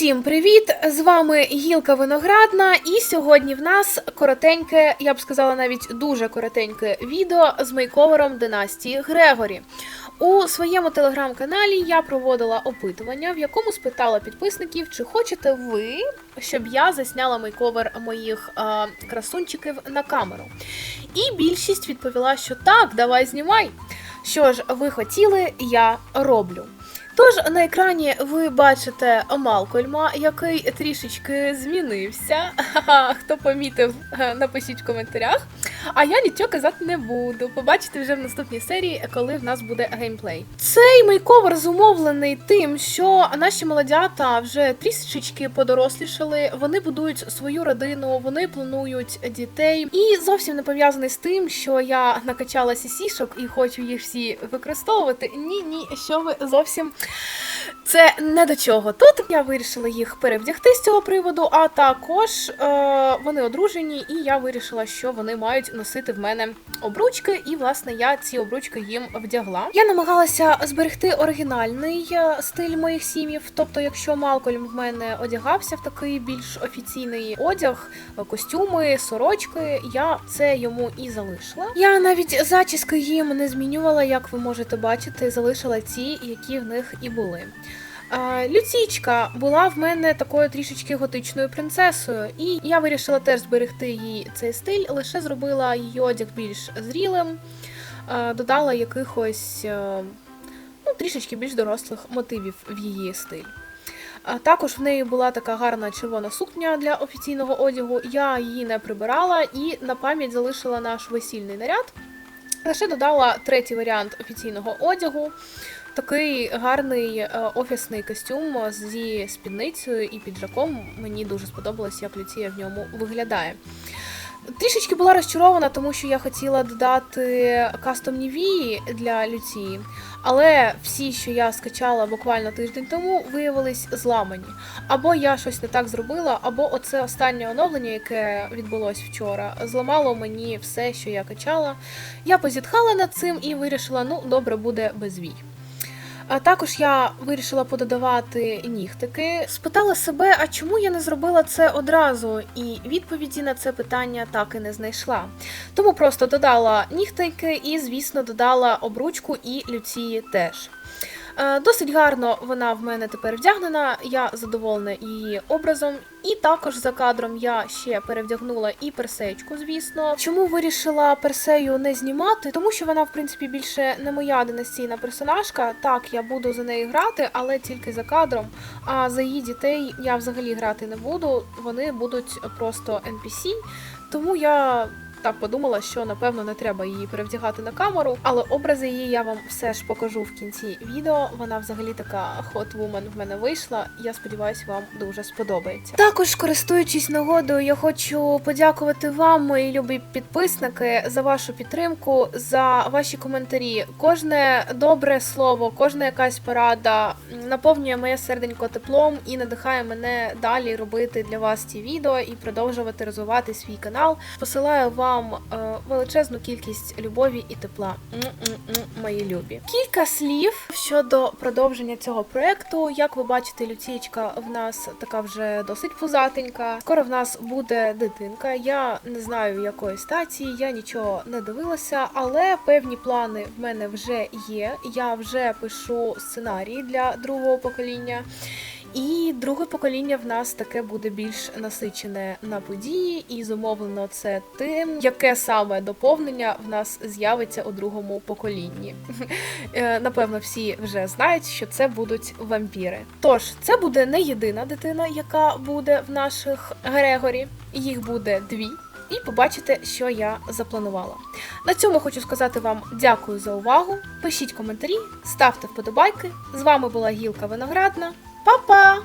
Усім привіт! З вами Гілка Виноградна, і сьогодні в нас коротеньке, я б сказала, навіть дуже коротеньке відео з мейковером династії Грегорі. У своєму телеграм-каналі я проводила опитування, в якому спитала підписників, чи хочете ви, щоб я засняла мейковер моїх а, красунчиків на камеру. І більшість відповіла, що так, давай знімай. Що ж ви хотіли, я роблю. Тож на екрані ви бачите Малкольма, який трішечки змінився. Хто помітив, е, напишіть в коментарях. А я нічого казати не буду. Побачите вже в наступній серії, коли в нас буде геймплей. Цей мейковер зумовлений тим, що наші молодята вже трішечки подорослішали. Вони будують свою родину, вони планують дітей. І зовсім не пов'язаний з тим, що я накачала сісішок і хочу їх всі використовувати. Ні, ні, що ви зовсім це не до чого. Тут я вирішила їх перевдягти з цього приводу, а також е, вони одружені, і я вирішила, що вони мають носити в мене обручки, і власне я ці обручки їм вдягла. Я намагалася зберегти оригінальний е, стиль моїх сім'їв. Тобто, якщо Малкольм в мене одягався в такий більш офіційний одяг, е, костюми, сорочки, я це йому і залишила. Я навіть зачіски їм не змінювала, як ви можете бачити, залишила ті, які в них і були. Люцічка була в мене такою трішечки готичною принцесою, і я вирішила теж зберегти їй цей стиль, лише зробила її одяг більш зрілим, додала якихось ну, трішечки більш дорослих мотивів в її стиль. Також в неї була така гарна червона сукня для офіційного одягу. Я її не прибирала і на пам'ять залишила наш весільний наряд. Лише додала третій варіант офіційного одягу. Такий гарний е, офісний костюм зі спідницею і піджаком. Мені дуже сподобалось, як Люція в ньому виглядає. Трішечки була розчарована, тому що я хотіла додати кастомні вії для Люції, але всі, що я скачала буквально тиждень тому, виявились зламані. Або я щось не так зробила, або оце останнє оновлення, яке відбулось вчора, зламало мені все, що я качала. Я позітхала над цим і вирішила, ну добре, буде без вій. А також я вирішила пододавати нігтики. Спитала себе, а чому я не зробила це одразу? І відповіді на це питання так і не знайшла. Тому просто додала нігтики і, звісно, додала обручку і Люції теж. Е, Досить гарно вона в мене тепер вдягнена, я задоволена її образом. І також за кадром я ще перевдягнула і персеечку, звісно. Чому вирішила персею не знімати? Тому що вона, в принципі, більше не моя династійна персонажка. Так, я буду за нею грати, але тільки за кадром. А за її дітей я взагалі грати не буду. Вони будуть просто NPC. Тому я так подумала, що напевно не треба її перевдягати на камеру, але образи її я вам все ж покажу в кінці відео. Вона взагалі така hot woman в мене вийшла. Я сподіваюся, вам дуже сподобається. Також, користуючись нагодою, я хочу подякувати вам, мої любі підписники, за вашу підтримку, за ваші коментарі. Кожне добре слово, кожна якась порада наповнює моє серденько теплом і надихає мене далі робити для вас ці відео і продовжувати розвивати свій канал. Посилаю вам е, величезну кількість любові і тепла. Мої любі. Кілька слів щодо продовження цього проекту. Як ви бачите, Люцієчка в нас така вже досить пузатенька. Скоро в нас буде дитинка. Я не знаю якої стації, я нічого не дивилася, але певні плани в мене вже є. Я вже пишу сценарій для другого покоління. І друге покоління в нас таке буде більш насичене на події, і зумовлено це тим, яке саме доповнення в нас з'явиться у другому поколінні. Е, Напевно, всі вже знають, що це будуть вампіри. Тож це буде не єдина дитина, яка буде в наших Грегорі. Їх буде дві. І побачите, що я запланувала. На цьому хочу сказати вам дякую за увагу. Пишіть коментарі, ставте вподобайки. З вами була Гілка Виноградна. 抱抱